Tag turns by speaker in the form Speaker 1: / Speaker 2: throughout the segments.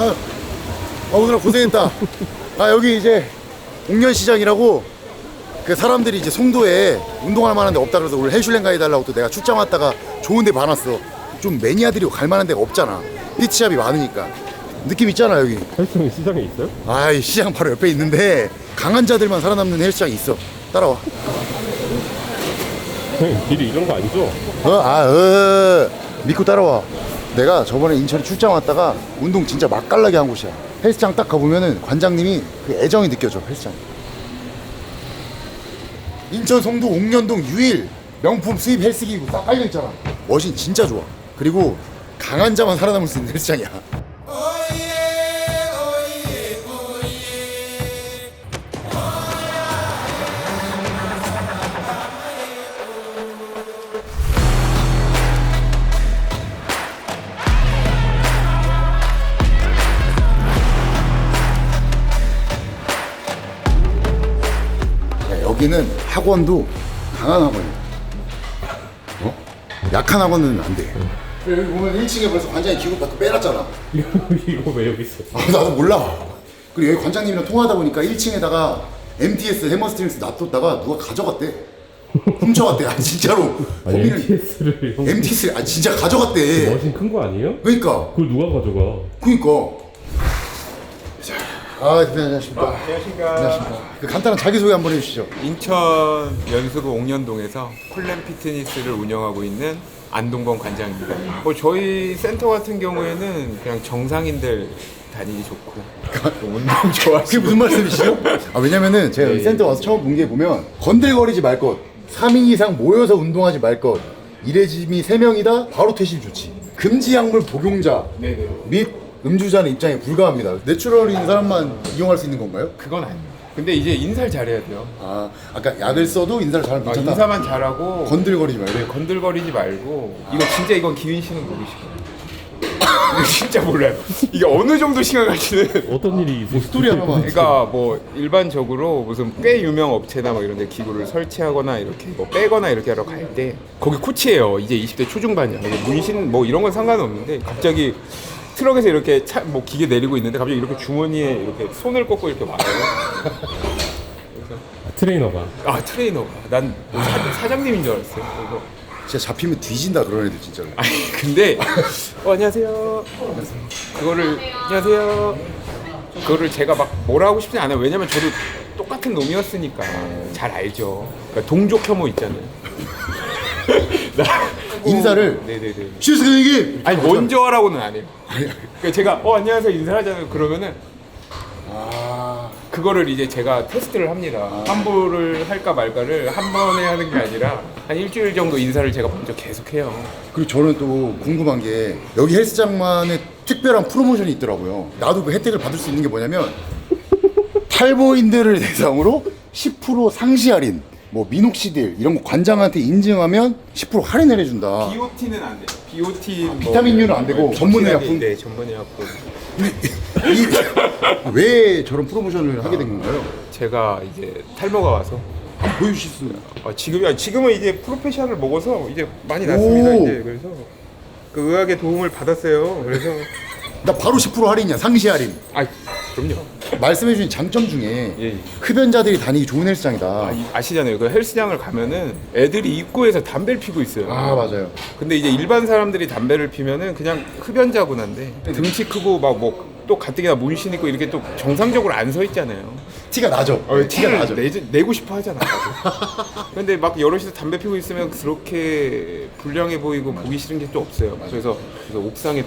Speaker 1: 아, 아 오늘 고생했다. 아 여기 이제 옥년시장이라고 그 사람들이 이제 송도에 운동할 만한 데 없다 그래서 오늘 헬슐랭 가해달라고 또 내가 출장 왔다가 좋은 데 많았어. 좀 매니아들이 갈 만한 데가 없잖아. 피치샵이 많으니까. 느낌 있잖아 여기.
Speaker 2: 헬스장이 시장에 있어요?
Speaker 1: 아이 시장 바로 옆에 있는데 강한 자들만 살아남는 헬스장이 있어. 따라와.
Speaker 2: 길이 이런 거 아니죠?
Speaker 1: 어, 아, 어, 믿고 따라와. 내가 저번에 인천 출장 왔다가 운동 진짜 맛깔나게 한 곳이야. 헬스장 딱 가보면은 관장님이 그 애정이 느껴져, 헬스장. 인천 송도 옥년동 유일 명품 수입 헬스기구 딱 깔려있잖아. 머신 진짜 좋아. 그리고 강한 자만 살아남을 수 있는 헬스장이야. 여기는 학원도 강한 학원이야. 어? 약한 학원은 안 돼. 여기 보면 1층에 벌써 관장이 기구 다 빼놨잖아.
Speaker 2: 이거 왜 여기 있어?
Speaker 1: 아, 나도 몰라. 그리고 여기 관장님이랑 통화하다 보니까 1층에다가 MTS 해머스트링스 놔뒀다가 누가 가져갔대. 훔쳐갔대. 아 진짜로.
Speaker 2: 아니
Speaker 1: 범인을
Speaker 2: MTS를 형
Speaker 1: MTS 아 진짜 가져갔대.
Speaker 2: 머신 큰 거 아니에요?
Speaker 1: 그러니까.
Speaker 2: 그걸 누가 가져가?
Speaker 1: 그러니까. 자, 아, 대표님 안녕하십니까.
Speaker 3: 안녕하십니까.
Speaker 1: 안녕하십니까. 그 간단한 자기소개 한번 해주시죠.
Speaker 3: 인천 연수구 옥년동에서 쿨렘 피트니스를 운영하고 있는 안동건 관장입니다. 뭐 저희 센터 같은 경우에는 그냥 정상인들 다니기 좋고 또 운동
Speaker 1: 그게
Speaker 3: 좋아하시고
Speaker 1: 무슨 말씀이시죠? 아, 왜냐면은 제가 여기
Speaker 3: 네.
Speaker 1: 센터 와서 처음 본 게 보면 건들거리지 말 것, 3인 이상 모여서 운동하지 말 것, 일회짐이 3명이다, 바로 퇴실 조치. 금지 약물 복용자
Speaker 3: 네 네.
Speaker 1: 및 음주자는 입장에 불가합니다. 내추럴인 사람만 이용할 수 있는 건가요?
Speaker 3: 그건 아니에요. 근데 이제 인사를 잘해야 돼요.
Speaker 1: 아, 아까 약을 써도 인사를 잘하면
Speaker 3: 아,
Speaker 1: 괜찮다.
Speaker 3: 인사만 잘하고
Speaker 1: 건들거리지 말고.
Speaker 3: 네, 건들거리지 말고 이거 진짜 이건 기윈 씨는 모르시고 이거 진짜 몰라요. 이게 어느 정도 시간 갈지는
Speaker 2: 어떤 일이 있어요?
Speaker 1: 스토리 하나만.
Speaker 3: 그러니까 뭐 일반적으로 무슨 꽤 유명 업체나 뭐 이런 데 기구를 설치하거나 이렇게 뭐 빼거나 이렇게 하러 갈 때 거기 코치예요. 이제 20대 초중반이야. 이게 문신 뭐 이런 건 상관없는데 갑자기 트럭에서 이렇게 차, 뭐 기계 내리고 있는데 갑자기 이렇게 주머니에 이렇게 손을 꽂고 이렇게 와요.
Speaker 2: 아, 트레이너가
Speaker 3: 아 트레이너가 난 사, 사장님인 줄 알았어요. 그래서
Speaker 1: 진짜 잡히면 뒤진다 그런 애들 진짜로.
Speaker 3: 아니 근데 어, 안녕하세요. 그거를 안녕하세요. 그거를 제가 막 뭐라 하고 싶지 않아요. 왜냐면 저도 똑같은 놈이었으니까 잘 알죠. 그러니까 동족 혐오 있잖아요. 나-
Speaker 1: 인사를
Speaker 3: 네네네.
Speaker 1: 실수 선생님.
Speaker 3: 아니 먼저 하라고는 안 해요. 그러니까 제가 어 안녕하세요 인사하잖아요. 그러면은
Speaker 1: 아,
Speaker 3: 그거를 이제 제가 테스트를 합니다. 환불을 할까 말까를 한 번에 하는 게 아니라 한 일주일 정도 인사를 제가 먼저 계속 해요.
Speaker 1: 그리고 저는 또 궁금한 게 여기 헬스장만의 특별한 프로모션이 있더라고요. 나도 그 혜택을 받을 수 있는 게 뭐냐면 탈모인들을 대상으로 10% 상시 할인, 뭐 미녹시딜 이런 거 관장한테 인증하면 10% 할인을 해준다.
Speaker 3: BOT는 안 돼요. BOT 뭐
Speaker 1: 비타민류는 안 되고 전문 의 약품?
Speaker 3: 네, 전문 의 약품.
Speaker 1: 이- 왜 저런 프로모션을 하게 된 건가요?
Speaker 3: 제가 이제 탈모가 와서
Speaker 1: 한번 보여주실 수 있나요?
Speaker 3: 아, 지금 아, 지금은 이제 프로페셔널을 먹어서 이제 많이 났습니다.
Speaker 1: 오.
Speaker 3: 이제 그래서 그 의학의 도움을 받았어요. 그래서
Speaker 1: 나 바로 10% 할인이야, 상시 할인.
Speaker 3: 아 그럼요.
Speaker 1: 말씀해주신 장점 중에
Speaker 3: 예.
Speaker 1: 흡연자들이 다니기 좋은 헬스장이다.
Speaker 3: 아, 이- 아시잖아요. 그 헬스장을 가면은 애들이 입구에서 담배를 피고 있어요.
Speaker 1: 아 맞아요.
Speaker 3: 근데 이제 일반 사람들이 담배를 피면은 그냥 흡연자구나인데 등치 크고 막 뭐 또 가뜩이나 문신 있고 이렇게 또 정상적으로 안 서 있잖아요.
Speaker 1: 티가 나죠.
Speaker 3: 어,
Speaker 1: 티가
Speaker 3: 티를
Speaker 1: 나죠.
Speaker 3: 내, 내고 싶어 하잖아. 나도. 근데 막 여럿이서 담배 피고 있으면 그렇게 불량해 보이고 보기 싫은 게 또 없어요. 그래서, 그래서 옥상에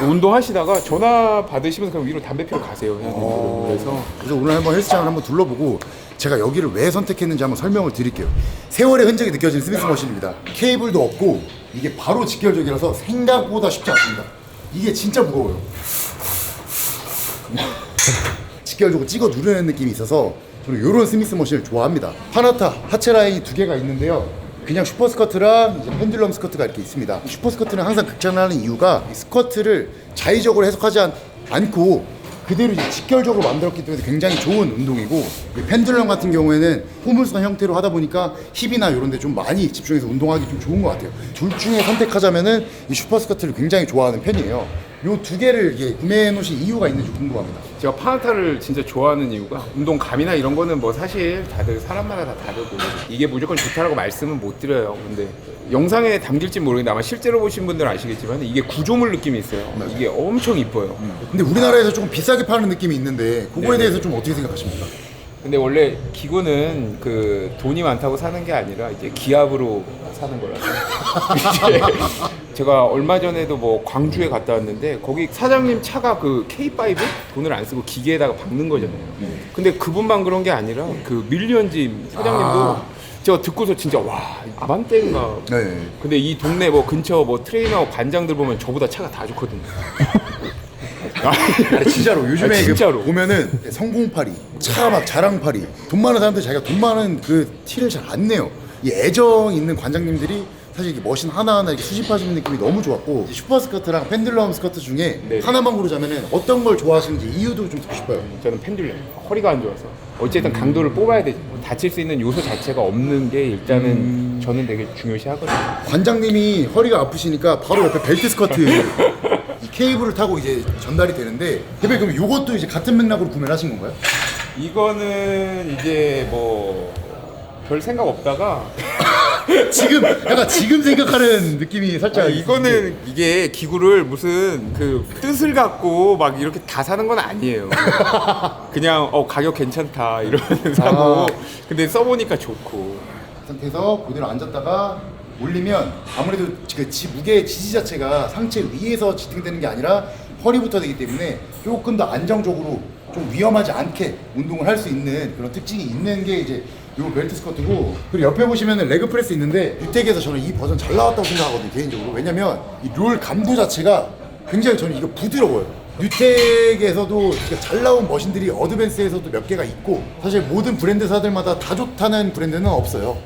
Speaker 3: 운동하시다가 전화 받으시면 그냥 위로 담배 피러 가세요.
Speaker 1: 어.
Speaker 3: 그래서
Speaker 1: 그래서 오늘 한번 헬스장을 한번 둘러보고 제가 여기를 왜 선택했는지 한번 설명을 드릴게요. 세월의 흔적이 느껴지는 스미스 머신입니다. 케이블도 없고 이게 바로 직결적이라서 생각보다 쉽지 않습니다. 이게 진짜 무거워요. 직결적으로 찍어 누르는 느낌이 있어서 저는 이런 스미스 머신을 좋아합니다. 파나타 하체 라인이 두 개가 있는데요. 그냥 슈퍼 스커트랑 이제 펜듈럼 스커트가 이렇게 있습니다. 슈퍼 스커트는 항상 극찬하는 이유가 이 스커트를 자의적으로 해석하지 않, 않고 그대로 이제 직결적으로 만들었기 때문에 굉장히 좋은 운동이고 이 펜듈럼 같은 경우에는 포물선 형태로 하다 보니까 힙이나 이런 데 좀 많이 집중해서 운동하기 좀 좋은 것 같아요. 둘 중에 선택하자면은 이 슈퍼 스커트를 굉장히 좋아하는 편이에요. 요 두 개를 이게 구매해 놓으신 이유가 있는지 궁금합니다.
Speaker 3: 제가 파나타를 진짜 좋아하는 이유가 운동감이나 이런 거는 뭐 사실 다들 사람마다 다 다르고 이게 무조건 좋다라고 말씀은 못 드려요. 근데 영상에 담길지 모르겠는데 아마 실제로 보신 분들은 아시겠지만 이게 구조물 느낌이 있어요. 이게 엄청 이뻐요.
Speaker 1: 근데 우리나라에서 조금 비싸게 파는 느낌이 있는데 그거에
Speaker 3: 네네.
Speaker 1: 대해서 좀 어떻게 생각하십니까?
Speaker 3: 근데 원래 기구는 그 돈이 많다고 사는 게 아니라 이제 기압으로 사는 거라서 이제 제가 얼마 전에도 뭐 광주에 갔다 왔는데 거기 사장님 차가 그 K5 돈을 안 쓰고 기계에다가 박는 거잖아요. 근데 그분만 그런 게 아니라 그 밀리언짐 사장님도
Speaker 1: 아.
Speaker 3: 제가 듣고서 진짜 와 아반떼인가
Speaker 1: 네.
Speaker 3: 근데 이 동네 뭐 근처 뭐 트레이너 관장들 보면 저보다 차가 다 좋거든요.
Speaker 1: 아니, 진짜로 요즘에
Speaker 3: 아, 진짜로.
Speaker 1: 그 보면은 성공팔이, 차 막 자랑팔이, 돈 많은 사람들 자기가 돈 많은 그 티를 잘 안 내요. 이 애정 있는 관장님들이 사실 이게 머신 하나하나 이렇게 수집하시는 느낌이 너무 좋았고 슈퍼 스커트랑 펜들럼 스커트 중에
Speaker 3: 네.
Speaker 1: 하나만 고르자면은 어떤 걸 좋아하시는지 이유도 좀 듣고 싶어요.
Speaker 3: 저는 펜듈럼 허리가 안 좋아서 어쨌든 강도를 뽑아야 되지 다칠 수 있는 요소 자체가 없는 게 일단은
Speaker 1: 음.
Speaker 3: 저는 되게 중요시 하거든요
Speaker 1: 관장님이 허리가 아프시니까 바로 옆에 벨트 스커트 이 케이블을 타고 이제 전달이 되는데 대표님 그럼 이것도 이제 같은 맥락으로 구매를 하신 건가요?
Speaker 3: 이거는 이제 뭐 별 생각 없다가
Speaker 1: 지금 약간 지금 생각하는 느낌이 살짝
Speaker 3: 아니, 이거는 이게 기구를 무슨 그 뜻을 갖고 막 이렇게 다 사는 건 아니에요. 그냥 어 가격 괜찮다 이러면 사고.
Speaker 1: 아.
Speaker 3: 근데 써보니까 좋고.
Speaker 1: 상태에서 그대로 앉았다가 올리면 아무래도 그 지, 무게의 지지 자체가 상체 위에서 지탱되는 게 아니라 허리부터 되기 때문에 조금 더 안정적으로 좀 위험하지 않게 운동을 할 수 있는 그런 특징이 있는 게 이제 요 벨트 스커트고 그리고 옆에 보시면은 레그 프레스 있는데 유택에서 저는 이 버전 잘 나왔다고 생각하거든요 개인적으로 왜냐면 이 롤 감도 자체가 굉장히 저는 이거 부드러워요 뉴텍에서도 진짜 잘 나온 머신들이 어드밴스에서도 몇 개가 있고 사실 모든 브랜드사들마다 다 좋다는 브랜드는 없어요.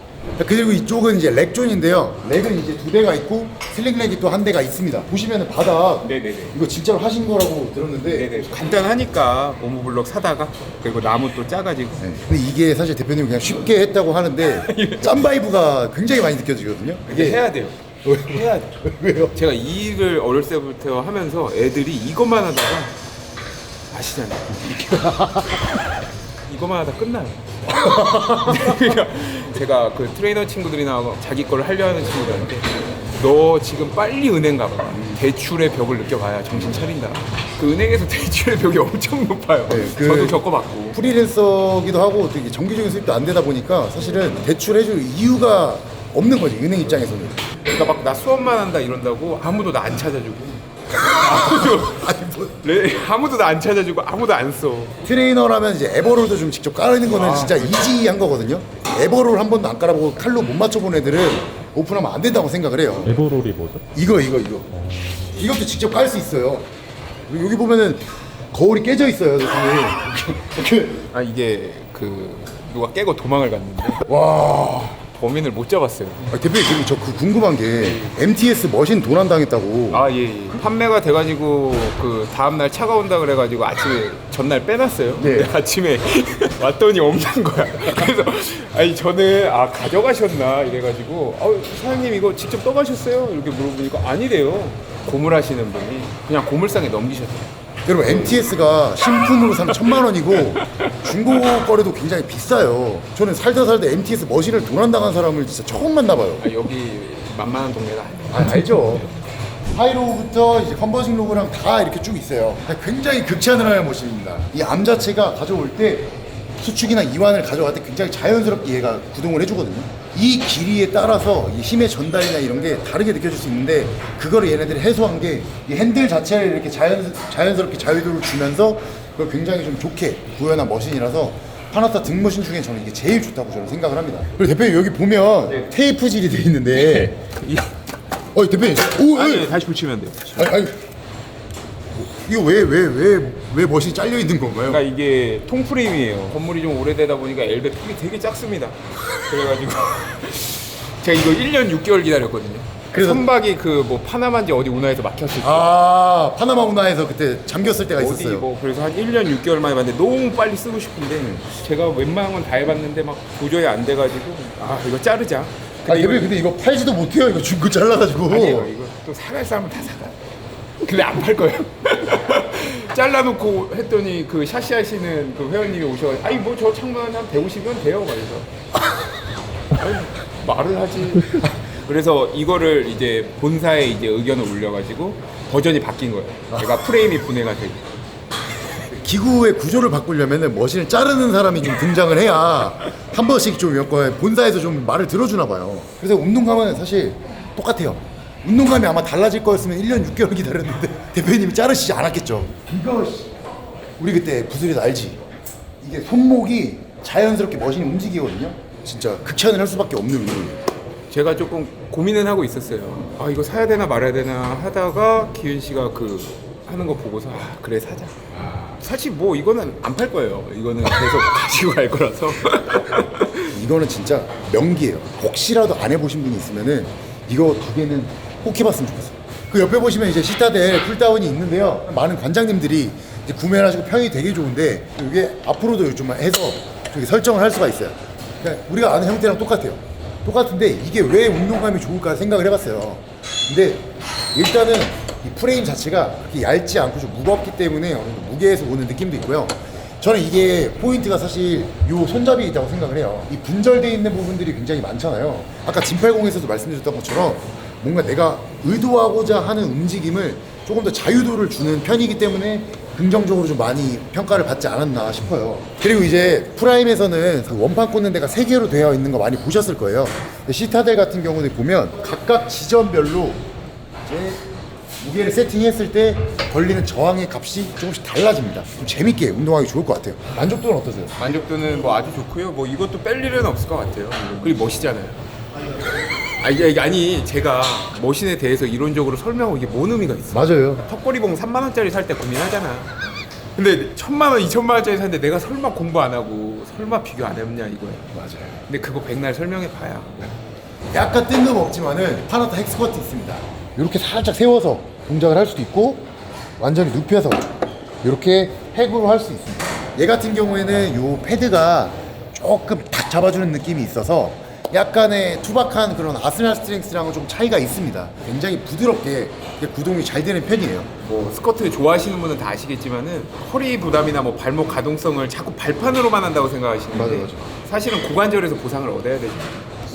Speaker 1: 그리고 이쪽은 이제 렉존인데요. 렉은 이제 두 대가 있고 슬링 렉이 또 한 대가 있습니다. 보시면은 바닥
Speaker 3: 네네네.
Speaker 1: 이거 진짜로 하신 거라고 들었는데
Speaker 3: 네네 간단하니까 고무블럭 사다가 그리고 나무 또 짜가지고
Speaker 1: 네. 근데 이게 사실 대표님 그냥 쉽게 했다고 하는데 짬바이브가 굉장히 많이 느껴지거든요.
Speaker 3: 이게 해야 돼요 해야 돼
Speaker 1: 왜요?
Speaker 3: 제가 이 일을 어렸을 때부터 하면서 애들이 이것만 하다가 아시잖아요. 이것만 하다 끝나요. 그러니까 제가 그 트레이너 친구들이나 자기 거를 하려 하는 친구들한테 너 지금 빨리 은행 가봐. 대출의 벽을 느껴봐야 정신 차린다. 그 은행에서 대출의 벽이 엄청 높아요.
Speaker 1: 네, 그-
Speaker 3: 저도 겪어봤고.
Speaker 1: 프리랜서기도 하고 되게 정기적인 수입도 안 되다 보니까 사실은 대출해줄 이유가 없는 거지 은행 입장에서는.
Speaker 3: 그러니까 막 나 수업만 한다 이런다고 아무도 나 안 찾아주고. 아무도
Speaker 1: 아니 뭐
Speaker 3: 레- 아무도 나 안 찾아주고 아무도 안 써.
Speaker 1: 트레이너라면 이제 에버롤도 좀 직접 깔는 거는 진짜 이지한 거거든요. 에버롤 한 번도 안 깔아보고 칼로 못 맞춰본 애들은 오픈하면 안 된다고 생각을 해요.
Speaker 2: 에버롤이 뭐죠?
Speaker 1: 이거 이거 이거 이것도 직접 깔 수 있어요. 그리고 여기 보면은 거울이 깨져 있어요. 그,
Speaker 3: 아 이게 그 누가 깨고 도망을 갔는데
Speaker 1: 와
Speaker 3: 범인을 못 잡았어요.
Speaker 1: 아, 대표님 그리고 저 그 궁금한 게 MTS 머신 도난 당했다고.
Speaker 3: 아 예, 예. 판매가 돼가지고 그 다음 날 차가 온다 그래가지고 아침에 전날 빼놨어요.
Speaker 1: 네.
Speaker 3: 근데 아침에 왔더니 없는 거야. 그래서 아니 저는 아 가져가셨나 이래가지고 아 사장님 이거 직접 떠가셨어요? 이렇게 물어보니까 아니래요. 고물하시는 분이 그냥 고물상에 넘기셨대요.
Speaker 1: 여러분 MTS가 신품으로 사면 천만 원이고 중고 거래도 굉장히 비싸요. 저는 살다 살다 MTS 머신을 도난당한 사람을 진짜 처음 만나봐요.
Speaker 3: 아, 여기 만만한 아니에요.
Speaker 1: 아, 알죠. 하이로우부터 이제 컨버징 로그랑 다 이렇게 쭉 있어요. 굉장히 극찬을 하는 모습입니다. 이 암 자체가 가져올 때 수축이나 이완을 가져갈 때 굉장히 자연스럽게 얘가 구동을 해주거든요. 이 길이에 따라서 이 힘의 전달이나 이런 게 다르게 느껴질 수 있는데 그거를 얘네들이 해소한 게 이 핸들 자체를 이렇게 자연, 자연스럽게 자유도를 주면서 그걸 굉장히 좀 좋게 구현한 머신이라서 파나타 등머신 중에 저는 이게 제일 좋다고 저는 생각을 합니다. 그리고 대표님 여기 보면 테이프질이 돼 있는데
Speaker 3: 이-
Speaker 1: 어 대표님 오
Speaker 3: 아니
Speaker 1: 아니,
Speaker 3: 다시 붙이면 돼요.
Speaker 1: 아니, 아니 이거 왜 왜 왜 왜 멋이 잘려 있는 건가요?
Speaker 3: 그러니까 이게 통프레임이에요. 건물이 좀 오래되다 보니까 엘베 폭이 되게 작습니다. 그래가지고 제가 이거 1년 6개월 기다렸거든요.
Speaker 1: 그래서-
Speaker 3: 선박이 그 뭐 파나마인지 어디 운하에서 막혔을 때
Speaker 1: 아 파나마 운하에서 그때 잠겼을 때가
Speaker 3: 어디
Speaker 1: 있었어요.
Speaker 3: 뭐 그래서 한 1년 6개월 만에 봤는데 너무 빨리 쓰고 싶은데 제가 웬만한 건 다 해봤는데 막 도저히 안 돼가지고 아 이거 자르자.
Speaker 1: 아 대표님 근데 이거 팔지도 못해요. 이거 중고 잘라가지고.
Speaker 3: 아니에요. 이거 또 사갈 사람은 다 사가. 근데 안 팔 거예요. 잘라놓고 했더니 그 샤시 하시는 그 회원님이 오셔가지고 아니 뭐 저 창문 한 150원 돼요 아니, 말을 하지. 그래서 이거를 이제 본사에 이제 의견을 올려가지고 버전이 바뀐 거예요. 내가 프레임이 분해가 되고.
Speaker 1: 기구의 구조를 바꾸려면 머신을 자르는 사람이 좀 등장을 해야 한 번씩 좀 여권 본사에서 좀 말을 들어주나 봐요. 그래서 운동감은 사실 똑같아요. 운동감이 아마 달라질 거였으면 1년 6개월 기다렸는데 대표님이 자르시지 않았겠죠. 이거 씨, 우리 그때 부술에서 알지? 이게 손목이 자연스럽게 머신이 움직이거든요. 진짜 극찬을 할 수밖에 없는 운동이에요.
Speaker 3: 제가 조금 고민은 하고 있었어요. 아 이거 사야 되나 말아야 되나 하다가 기윤 씨가 그 하는 거 보고서 아 그래 사자. 사실 뭐 이거는 안 팔 거예요. 이거는 계속 가지고 갈 거라서.
Speaker 1: 이거는 진짜 명기예요. 혹시라도 안 해보신 분이 있으면은 이거 두 개는 꼭 해봤으면 좋겠어요. 그 옆에 보시면 이제 시타델 풀다운이 있는데요. 많은 관장님들이 이제 구매를 하시고 평이 되게 좋은데 이게 앞으로도 좀 해서 저기 설정을 할 수가 있어요. 그러니까 우리가 아는 형태랑 똑같아요. 똑같은데 이게 왜 운동감이 좋을까 생각을 해봤어요. 근데 일단은 이 프레임 자체가 그렇게 얇지 않고 좀 무겁기 때문에 무게에서 오는 느낌도 있고요. 저는 이게 포인트가 사실 요 손잡이에 있다고 생각을 해요. 이 분절되어 있는 부분들이 굉장히 많잖아요. 아까 진팔공에서도 말씀드렸던 것처럼 뭔가 내가 의도하고자 하는 움직임을 조금 더 자유도를 주는 편이기 때문에 긍정적으로 좀 많이 평가를 받지 않았나 싶어요. 그리고 이제 프라임에서는 그 원판 꽂는 데가 세 개로 되어 있는 거 많이 보셨을 거예요. 시타델 같은 경우는 보면 각각 지점별로 이제 무게를 세팅했을 때 걸리는 저항의 값이 조금씩 달라집니다. 좀 재밌게 운동하기 좋을 것 같아요. 만족도는 어떠세요?
Speaker 3: 만족도는 뭐 아주 좋고요. 뭐 이것도 뺄 일은 없을 것 같아요. 그리고 멋이잖아요. 아 이게 아니 제가 머신에 대해서 이론적으로 설명하고 이게 뭔 의미가 있어?
Speaker 1: 맞아요.
Speaker 3: 턱걸이봉 3만 원짜리 살 때 고민하잖아. 근데 천만 원, 이천만 원짜리 사는데 내가 설마 공부 안 하고 설마 비교 안 해봤냐 이거야.
Speaker 1: 맞아요.
Speaker 3: 근데 그거 백날 설명해 봐야.
Speaker 1: 약간 뜬금없지만은 파나타 헥스쿼트 있습니다. 이렇게 살짝 세워서 동작을 할 수도 있고 완전히 눕혀서 이렇게 팩으로 할 수 있습니다. 얘 같은 경우에는 요 패드가 조금 탁 잡아주는 느낌이 있어서 약간의 투박한 그런 아스날 스트렝스랑은 좀 차이가 있습니다. 굉장히 부드럽게 구동이 잘 되는 편이에요.
Speaker 3: 뭐 스쿼트 좋아하시는 분은 다 아시겠지만은 허리 부담이나 뭐 발목 가동성을 자꾸 발판으로만 한다고 생각하시는데
Speaker 1: 맞아, 맞아.
Speaker 3: 사실은 고관절에서 보상을 얻어야 되죠.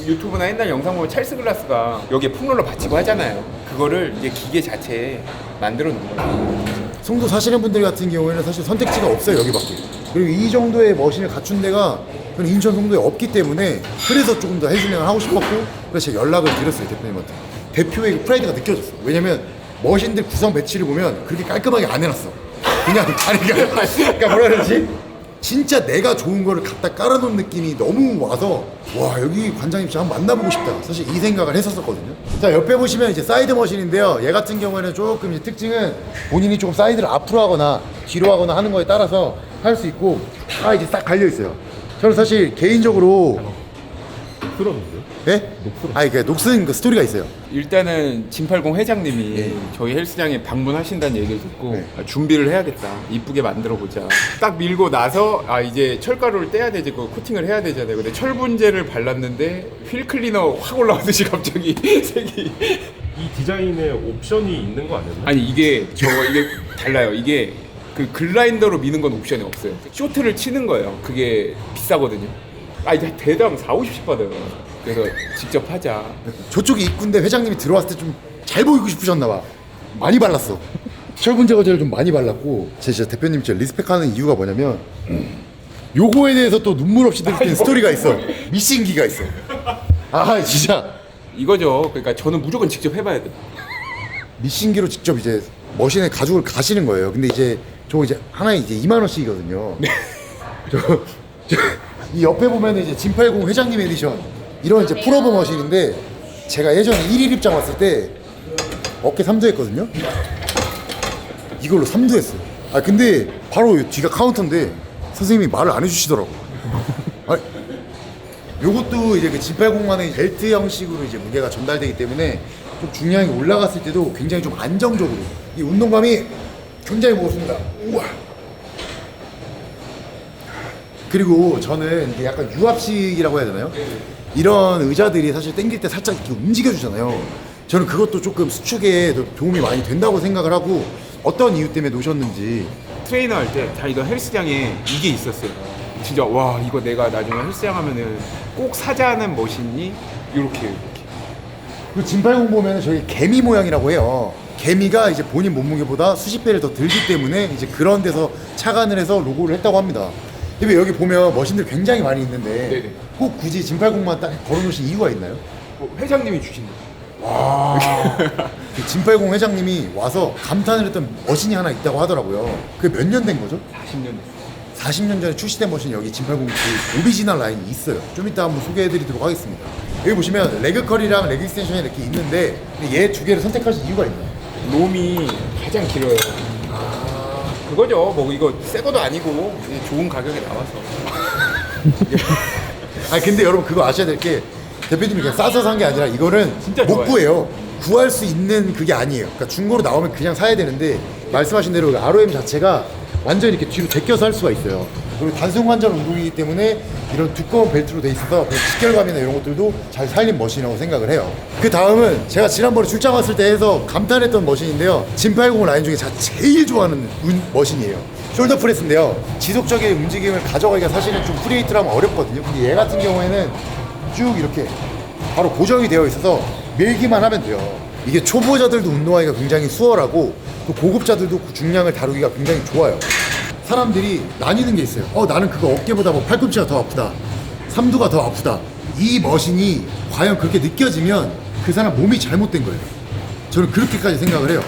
Speaker 3: 유튜브나 옛날 영상 보면 찰스 글라스가 여기에 폼롤러 받치고 하잖아요. 그거를 이제 기계 자체에 만들어 놓은 거예요.
Speaker 1: 송도 사시는 분들 같은 경우에는 사실 선택지가 없어요 여기밖에 그리고 이 정도의 머신을 갖춘 데가 저는 인천 송도에 없기 때문에 그래서 조금 더 해줄링을 하고 싶었고 그래서 제가 연락을 드렸어요 대표님한테. 대표의 그 프라이드가 느껴졌어 왜냐면 머신들 구성 배치를 보면 그렇게 깔끔하게 안 해놨어. 그냥 아니 그러니까 그러니까 뭐라 그러지? 진짜 내가 좋은 거를 갖다 깔아놓은 느낌이 너무 와서 와 여기 관장님 진짜 한번 만나보고 싶다. 사실 이 생각을 했었거든요. 자 옆에 보시면 이제 사이드 머신인데요. 얘 같은 경우에는 조금 이제 특징은 본인이 조금 사이드를 앞으로 하거나 뒤로 하거나 하는 거에 따라서 할 수 있고 다 이제 싹 갈려 있어요 저는 사실 개인적으로
Speaker 2: 쓸었는데?
Speaker 1: 예? 아니 그 녹슨 그 스토리가 있어요
Speaker 3: 일단은 진팔공 회장님이 저희 헬스장에 방문하신다는 얘기를 듣고
Speaker 1: 네.
Speaker 3: 아, 준비를 해야겠다 이쁘게 만들어 보자 딱 밀고 나서 아 이제 철가루를 떼야 되지 그 코팅을 해야 되잖아요 근데 철분제를 발랐는데 휠 클리너 확 올라오듯이 갑자기 색이
Speaker 2: 이 디자인에 옵션이 있는 거 아니었나?
Speaker 3: 아니 이게 저 이게 달라요 이게 그 글라인더로 미는 건 옵션이 없어요 쇼트를 치는 거예요 그게 비싸거든요 아 이제 대당 4, 50씩 받아요 그래서 직접 하자
Speaker 1: 저쪽이 입구인데 회장님이 들어왔을 때 좀 잘 보이고 싶으셨나 봐. 많이 발랐어. 철분 제거제를 좀 많이 발랐고 제 진짜 대표님 진짜 리스펙하는 이유가 뭐냐면 요거에 대해서 또 눈물 없이 들은 스토리가 있어. 미신기가 있어. 아 진짜
Speaker 3: 이거죠 그러니까 저는 무조건 직접 해봐야 돼
Speaker 1: 미신기로 직접 이제 머신에 가죽을 가시는 거예요. 근데 이제 저거 이제 하나에 이제 2만 원씩이거든요. 저, 저, 이 옆에 보면 이제 진팔공 회장님 에디션 이런 이제 풀오버 머신인데 제가 예전에 1일 입장 왔을 때 어깨 3두 했거든요. 이걸로 3두 했어요. 아 근데 바로 뒤가 카운터인데 선생님이 말을 안 해주시더라고. 아니, 요것도 이제 그 G80만의 벨트 형식으로 이제 무게가 전달되기 때문에 좀 중량이 올라갔을 때도 굉장히 좀 안정적으로 이 운동감이 굉장히 무겁습니다. 우와. 그리고 저는 이게 약간 유압식이라고 해야 되나요? 이런 의자들이 사실 당길 때 살짝 이렇게 움직여 주잖아요. 저는 그것도 조금 수축에 더 도움이 많이 된다고 생각을 하고 어떤 이유 때문에 놓으셨는지
Speaker 3: 트레이너 할때 다니던 헬스장에 이게 있었어요. 진짜 와 이거 내가 나중에 헬스장 하면은 꼭 사자는 머신이 이렇게 이렇게.
Speaker 1: 그 진팔공 보면 저희 개미 모양이라고 해요. 개미가 이제 본인 몸무게보다 수십 배를 더 들기 때문에 이제 그런 데서 착안을 해서 로고를 했다고 합니다. 근데 여기 보면 머신들 굉장히 많이 있는데
Speaker 3: 네네.
Speaker 1: 꼭 굳이 진팔공만 딱 걸어놓으신 이유가 있나요?
Speaker 3: 뭐 회장님이 주신 거.
Speaker 1: 그 진팔공 회장님이 와서 감탄을 했던 머신이 하나 있다고 하더라고요. 그게 몇 년 된 거죠?
Speaker 3: 40년 됐어요.
Speaker 1: 40년 전에 출시된 머신 여기 진팔공 그 오리지널 라인이 있어요. 좀 이따 한번 소개해드리도록 하겠습니다. 여기 보시면 레그 컬이랑 레그 익스텐션이 이렇게 있는데 얘 두 개를 선택하신 이유가 있나요?
Speaker 3: 롬이 가장 길어요. 그거죠. 뭐 이거 새 것도 아니고 좋은 가격에 나와서.
Speaker 1: 아 근데 여러분 그거 아셔야 될 게 대표님이 그냥 싸서 산 게 아니라 이거는
Speaker 3: 진짜
Speaker 1: 못
Speaker 3: 좋아요.
Speaker 1: 구해요. 구할 수 있는 그게 아니에요. 그러니까 중고로 나오면 그냥 사야 되는데 말씀하신 대로 그 ROM 자체가 완전히 이렇게 뒤로 제껴서 할 수가 있어요. 그리고 단순 관절 운동이기 때문에 이런 두꺼운 벨트로 돼 있어서 그 직결감이나 이런 것들도 잘 살린 머신이라고 생각을 해요. 그 다음은 제가 지난번에 출장 왔을 때 해서 감탄했던 머신인데요. 진80 라인 중에 제가 제일 좋아하는 운- 머신이에요. 숄더 프레스인데요. 지속적인 움직임을 가져가기가 사실은 좀 프리웨이트라면 어렵거든요. 근데 얘 같은 경우에는 쭉 이렇게 바로 고정이 되어 있어서 밀기만 하면 돼요. 이게 초보자들도 운동하기가 굉장히 수월하고 또 고급자들도 그 중량을 다루기가 굉장히 좋아요. 사람들이 나뉘는 게 있어요. 어, 나는 그거 어깨보다 뭐 팔꿈치가 더 아프다. 삼두가 더 아프다. 이 머신이 과연 그렇게 느껴지면 그 사람 몸이 잘못된 거예요. 저는 그렇게까지 생각을 해요.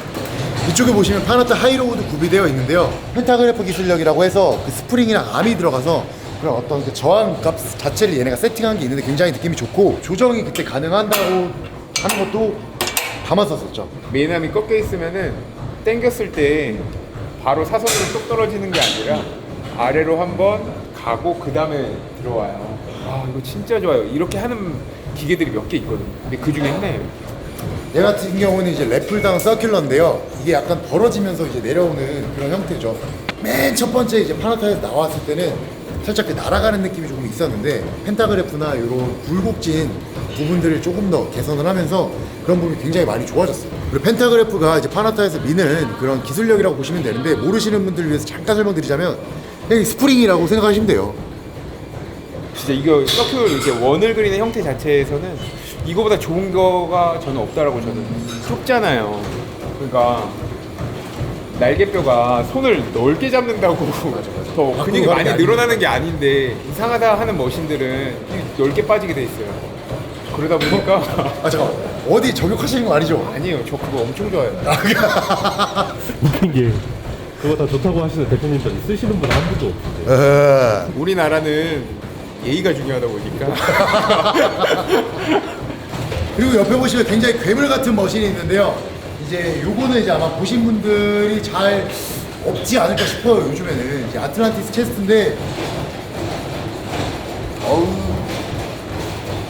Speaker 1: 이쪽에 보시면 파나타 하이로우드 구비되어 있는데요. 펜타그래프 기술력이라고 해서 그 스프링이랑 암이 들어가서 그런 어떤 그 저항 값 자체를 얘네가 세팅한 게 있는데 굉장히 느낌이 좋고 조정이 그때 가능한다고 하는 것도 담았었었죠.
Speaker 3: 메인함이 꺾여 있으면은 당겼을 때 바로 사선으로 뚝 떨어지는 게 아니라 아래로 한번 가고 그 다음에 들어와요. 아 이거 진짜 좋아요. 이렇게 하는 기계들이 몇 개 있거든요. 근데 그 중에 하나예요.
Speaker 1: 얘 같은 경우는 이제 래플다운 서큘러인데요. 이게 약간 벌어지면서 이제 내려오는 그런 형태죠. 맨 첫 번째 이제 파나타에서 나왔을 때는 살짝 그 날아가는 느낌이 조금 있었는데 펜타그래프나 이런 굴곡진 부분들을 조금 더 개선을 하면서 그런 부분이 굉장히 많이 좋아졌어요. 그리고 펜타그래프가 이제 파나타에서 미는 그런 기술력이라고 보시면 되는데 모르시는 분들을 위해서 잠깐 설명드리자면 그냥 스프링이라고 생각하시면 돼요.
Speaker 3: 진짜 이거 서큐 이렇게 원을 그리는 형태 자체에서는 이거보다 좋은 거가 저는 없다라고 저는 좁잖아요. 그러니까 날개뼈가 손을 넓게 잡는다고 더 근육이 많이
Speaker 1: 게
Speaker 3: 늘어나는 게 아닌데 이상하다 하는 머신들은 이 넓게 빠지게 돼 있어요. 그러다 보니까
Speaker 1: 아 잠깐 어디 저격하시는 거 아니죠?
Speaker 3: 아니에요. 저 그거 엄청 좋아해요.
Speaker 2: 웃긴 게 그거 다 좋다고 하시는 대표님들 쓰시는 분한 분도 없으세요.
Speaker 1: 에...
Speaker 3: 우리나라는 예의가 중요하다 보니까
Speaker 1: 그리고 옆에 보시면 굉장히 괴물 같은 머신이 있는데요. 이제 요거는 이제 아마 보신 분들이 잘 없지 않을까 싶어요. 요즘에는 이제 아틀란티스 체스트인데 어우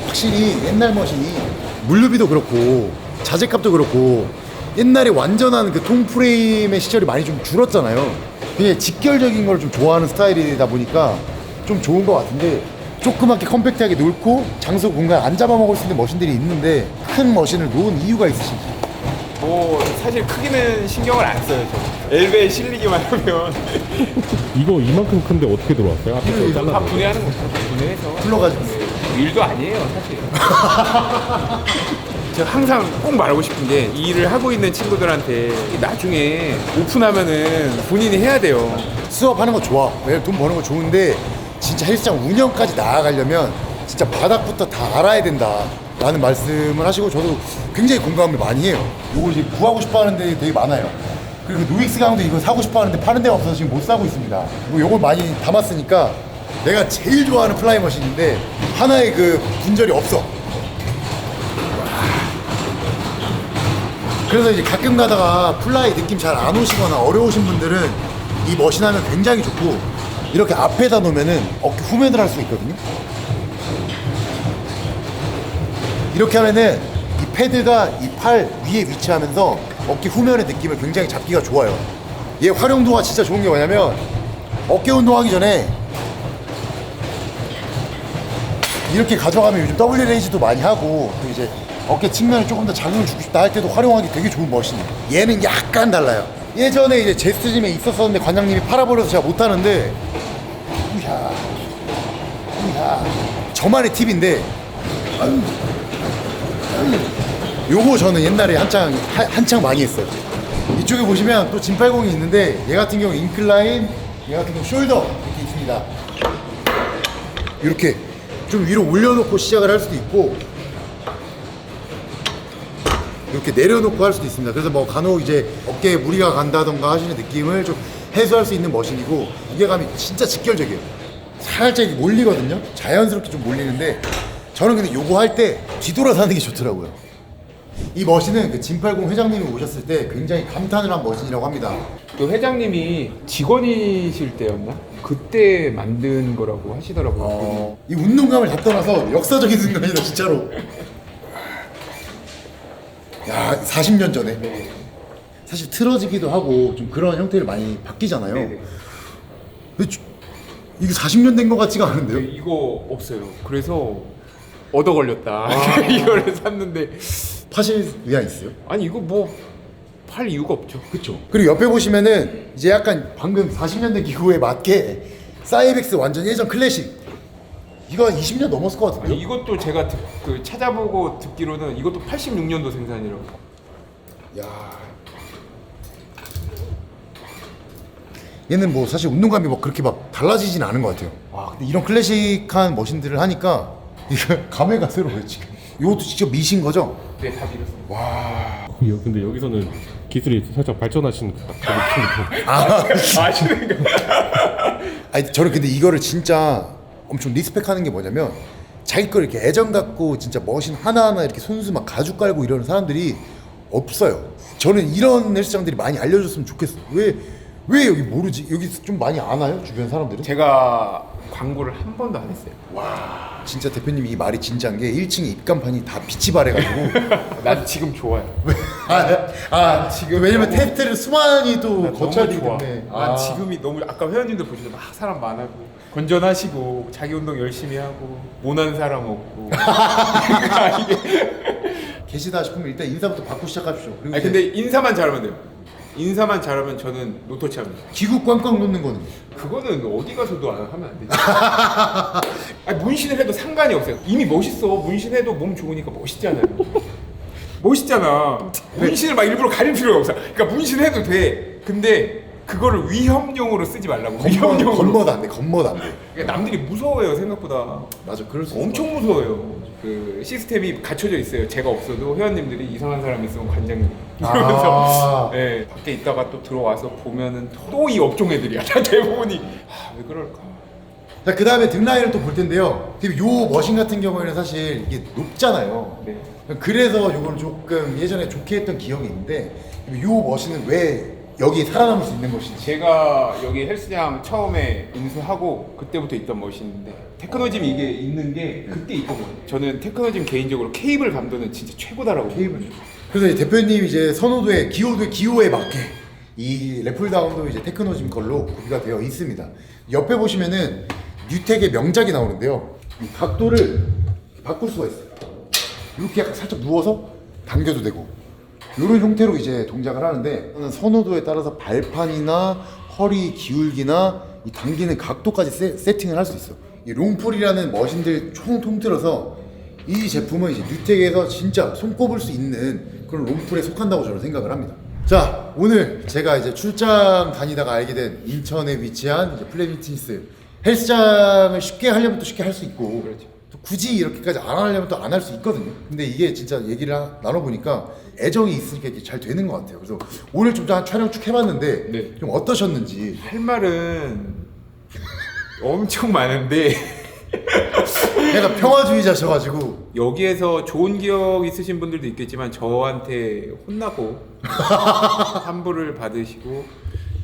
Speaker 1: 확실히 옛날 머신이 물류비도 그렇고 자재값도 그렇고 옛날에 완전한 그 통프레임의 시절이 많이 좀 줄었잖아요. 그냥 직결적인 걸 좀 좋아하는 스타일이다 보니까 좀 좋은 것 같은데 조그맣게 컴팩트하게 놓고 장소 공간 안 잡아먹을 수 있는 머신들이 있는데 큰 머신을 놓은 이유가 있으신지
Speaker 3: 뭐 사실 크기는 신경을 안 써요. 저. 엘베에 실리기만 하면
Speaker 2: 이거 이만큼 큰데 어떻게 들어왔어요? 앞에
Speaker 3: 거다
Speaker 2: 잘라.
Speaker 3: 분해하는 거죠. 분해해서
Speaker 1: 불러가지고
Speaker 3: 일도 아니에요 사실. 제가 항상 꼭 말하고 싶은 게 이 일을 하고 있는 친구들한테 나중에 오픈하면은 본인이 해야 돼요.
Speaker 1: 수업하는 거 좋아 왜냐면 돈 버는 거 좋은데 진짜 헬스장 운영까지 나아가려면 진짜 바닥부터 다 알아야 된다 라는 말씀을 하시고 저도 굉장히 공감을 많이 해요 요거 이제 구하고 싶어 하는 데 되게 많아요 그리고 노익스 강도 이거 사고 싶어 하는데 파는 데가 없어서 지금 못 사고 있습니다 그리고 요걸 많이 담았으니까 내가 제일 좋아하는 플라이 머신인데 하나의 그 분절이 없어 그래서 이제 가끔 가다가 플라이 느낌 잘 안 오시거나 어려우신 분들은 이 머신 하면 굉장히 좋고 이렇게 앞에다 놓으면은 어깨 후면을 할 수 있거든요. 이렇게 하면은 이 패드가 이 팔 위에 위치하면서 어깨 후면의 느낌을 굉장히 잡기가 좋아요. 얘 활용도가 진짜 좋은 게 뭐냐면 어깨 운동하기 전에 이렇게 가져가면 요즘 W 레이즈도 많이 하고 또 이제 어깨 측면에 조금 더 자극을 주고 싶다 할 때도 활용하기 되게 좋은 머신이에요. 얘는 약간 달라요. 예전에 이제 제스트짐에 있었었는데 관장님이 팔아버려서 제가 못하는데 우야 우야 저만의 팁인데. 요거 저는 옛날에 한창 하- 한창 많이 했어요. 이쪽에 보시면 또 진팔공이 있는데 얘 같은 경우 인클라인, 얘 같은 경우 숄더 이렇게 있습니다. 이렇게 좀 위로 올려놓고 시작을 할 수도 있고 이렇게 내려놓고 할 수도 있습니다. 그래서 뭐 간혹 이제 어깨에 무리가 간다던가 하시는 느낌을 좀 해소할 수 있는 머신이고 무게감이 진짜 직결적이에요. 살짝 몰리거든요. 자연스럽게 좀 몰리는데 저는 근데 요거 할 때 뒤돌아서 하는 게 좋더라고요. 이 머신은 그 진팔공 회장님이 오셨을 때 굉장히 감탄을 한 머신이라고 합니다.
Speaker 3: 그 회장님이 직원이실 때였나? 그때 만든 거라고 하시더라고요.
Speaker 1: 어, 이 운동감을 다 떠나서 역사적인 순간이다 진짜로. 야, 40년 전에.
Speaker 3: 네.
Speaker 1: 사실 틀어지기도 하고 좀 그런 형태를 많이 바뀌잖아요.
Speaker 3: 네네.
Speaker 1: 근데 주- 이게 40년 된 것 같지가 않은데요?
Speaker 3: 네, 이거 없어요. 그래서 얻어 걸렸다.
Speaker 1: 아.
Speaker 3: 이거를 샀는데
Speaker 1: 파실 의향 있어요?
Speaker 3: 아니 이거 뭐 팔 이유가 없죠.
Speaker 1: 그쵸. 그리고 옆에 보시면은 이제 약간 방금 40년 된 기구에 맞게 사이벡스 완전 예전 클래식. 이거 한 20년 넘었을 것
Speaker 3: 아니
Speaker 1: 같은데요?
Speaker 3: 이것도 제가 듣- 그 찾아보고 듣기로는 이것도 86년도 생산이라고.
Speaker 1: 야. 얘는 뭐 사실 운동감이 뭐 그렇게 막 달라지진 않은 것 같아요. 와, 근데 이런 클래식한 머신들을 하니까 이거 감회가 새로워요 지금. 이것도 직접 미신 거죠?
Speaker 3: 네, 다 밀었습니다.
Speaker 2: 여- 근데 여기서는 기술이 살짝 발전하신 것 같은
Speaker 1: 아,
Speaker 3: 아시는 거.
Speaker 1: 아니 저는 근데 이거를 진짜 엄청 리스펙하는 게 뭐냐면 자기 걸 이렇게 애정 갖고 진짜 머신 하나하나 이렇게 손수 막 가죽 깔고 이러는 사람들이 없어요. 저는 이런 헬스장들이 많이 알려줬으면 좋겠어. 왜, 왜 여기 모르지? 여기 좀 많이 아나요? 주변 사람들은?
Speaker 3: 제가 광고를 한 번도 안 했어요.
Speaker 1: 진짜 대표님 이 말이 진짜인 게 1층에 입간판이 다 빛이 발해가지고
Speaker 3: 난 지금 좋아요.
Speaker 1: 아, 아 지금 왜냐면 테스트를 수많이 또
Speaker 3: 난
Speaker 1: 거쳐야
Speaker 3: 너무
Speaker 1: 되기
Speaker 3: 좋아.
Speaker 1: 때문에
Speaker 3: 난 지금이 너무 아까 회원님들 보시면 막 사람 많아고 건전하시고 자기 운동 열심히 하고 모난 사람 없고. 그러니까.
Speaker 1: 계시다 싶으면 일단 인사부터 받고 시작합시오. 그리고
Speaker 3: 아니
Speaker 1: 이제
Speaker 3: 근데 인사만 잘하면 돼요. 인사만 잘하면 저는 노터치 합니다.
Speaker 1: 기구 꽝꽝 놓는 거는
Speaker 3: 그거는 어디 가서도 안- 하면 안 되지. 아니, 문신을 해도 상관이 없어요. 이미 멋있어. 문신해도 몸 좋으니까 멋있잖아요. 멋있잖아. 문신을 막 일부러 가릴 필요가 없어. 그러니까 문신해도 돼. 근데 그거를 위험용으로 쓰지 말라고. 위험용으로.
Speaker 1: 겉멋 안 돼, 겉멋 안 돼.
Speaker 3: 그러니까 남들이 무서워해요 생각보다.
Speaker 1: 맞아, 그럴 수 있어.
Speaker 3: 엄청 무서워요. 그 시스템이 갖춰져 있어요. 제가 없어도 회원님들이 이상한 사람 있으면 관장님 이러면서
Speaker 1: 아.
Speaker 3: 예, 밖에 있다가 또 들어와서 보면은 또 이 업종 애들이야. 다 대부분이 아, 왜 그럴까?
Speaker 1: 자, 그 다음에 등라인을 또 볼 텐데요. 요 머신 같은 경우에는 사실 이게 높잖아요.
Speaker 3: 네.
Speaker 1: 그래서 요거는 조금 예전에 좋게 했던 기억이 있는데 요 머신은 왜 여기 살아남을 수 있는 것인지.
Speaker 3: 제가 여기 헬스장 처음에 인수하고 그때부터 있던 머신인데 테크노짐 이게 있는 게 그때 있거든요. 저는 테크노짐 개인적으로 케이블 감도는 진짜 최고다라고.
Speaker 1: 케이블. 그래서 이제 대표님 이제 선호도에 기호도의 기호에 맞게 이 래플다운도 이제 테크노짐 걸로 구비가 되어 있습니다. 옆에 보시면은 뉴텍의 명작이 나오는데요. 이 각도를 바꿀 수가 있어요. 이렇게 약간 살짝 누워서 당겨도 되고 이런 형태로 이제 동작을 하는데 선호도에 따라서 발판이나 허리 기울기나 이 당기는 각도까지 세, 세팅을 할 수 있어요. 이 롱풀이라는 머신들 총 통틀어서 이 제품은 이제 뉴텍에서 진짜 손꼽을 수 있는 그런 롱풀에 속한다고 저는 생각을 합니다. 자 오늘 제가 이제 출장 다니다가 알게 된 인천에 위치한 이제 플래닛티스 헬스장을 쉽게 하려면 또 쉽게 할 수 있고
Speaker 3: 그렇죠.
Speaker 1: 또 굳이 이렇게까지 안 하려면 또 안 할 수 있거든요. 근데 이게 진짜 얘기를 하- 나눠보니까 애정이 있으니까 이게 잘 되는 것 같아요. 그래서 오늘 좀 촬영 쭉 해봤는데
Speaker 3: 네.
Speaker 1: 좀 어떠셨는지
Speaker 3: 할 말은 엄청 많은데
Speaker 1: 내가 평화주의자셔가지고
Speaker 3: 여기에서 좋은 기억 있으신 분들도 있겠지만 저한테 혼나고 환불을 받으시고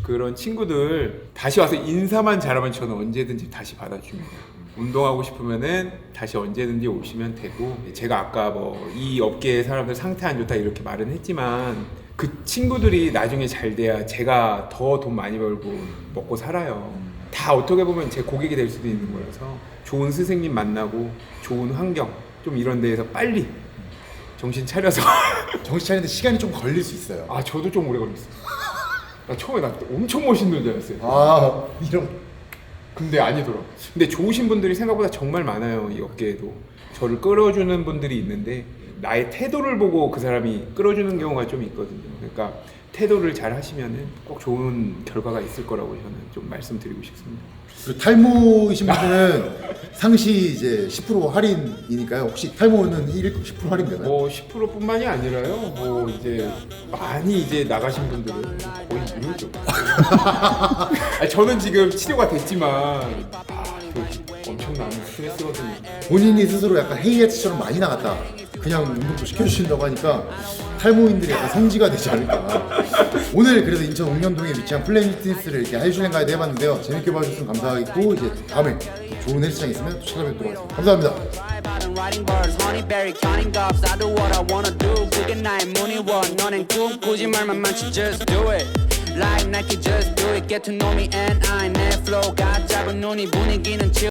Speaker 3: 그런 친구들 다시 와서 인사만 잘하면 저는 언제든지 다시 받아줍니다. 운동하고 싶으면은 다시 언제든지 오시면 되고 제가 아까 뭐 이 업계의 사람들 상태 안 좋다 이렇게 말은 했지만 그 친구들이 나중에 잘 돼야 제가 더 돈 많이 벌고 먹고 살아요. 다 어떻게 보면 제 고객이 될 수도 있는 거라서 좋은 스승님 만나고 좋은 환경 좀 이런 데에서 빨리 정신 차려서
Speaker 1: 정신 차리는데 시간이 좀 걸릴 수 있어요.
Speaker 3: 아 저도 좀 오래 걸렸어요. 나 처음에 나 엄청 멋있는 줄 알았어요.
Speaker 1: 아 이런
Speaker 3: 근데 아니더라. 근데 좋으신 분들이 생각보다 정말 많아요 이 업계에도. 저를 끌어주는 분들이 있는데 나의 태도를 보고 그 사람이 끌어주는 경우가 좀 있거든요. 그러니까 태도를 잘 하시면은 꼭 좋은 결과가 있을 거라고 저는 좀 말씀드리고 싶습니다.
Speaker 1: 그리고 탈모이신 분들은 상시 이제 10% 할인이니까요. 혹시 탈모는 1, 10% 할인되나요?
Speaker 3: 뭐 10%뿐만이 아니라요. 뭐 이제 많이 이제 나가신 분들은 거의 무료죠. 저는 지금 치료가 됐지만 아, 그 엄청난 스트레스거든요.
Speaker 1: 본인이 스스로 약간 헤이헤츠처럼 많이 나갔다. 그냥 운동도 시켜주신다고 하니까 탈모인들이 약간 성지가 되지 않을까. 오늘 그래서 인천 옥년동에 위치한 피트니스를 이렇게 헬스장 가이드 해봤는데요. 재밌게 봐주셔서 감사하겠고 이제 다음에 또 좋은 헬스장 있으면 또 찾아뵙도록 하겠습니다. 감사합니다.
Speaker 4: Writing bars, honeyberry counting gobs. I do what I wanna do. 그게 나의 문의원. 너넨 꿈 꾸지 말만 많지, just do it. Like Nike, just do it. Get to know me and I 내 flow. 가 잡은 눈이 분위기는 chill.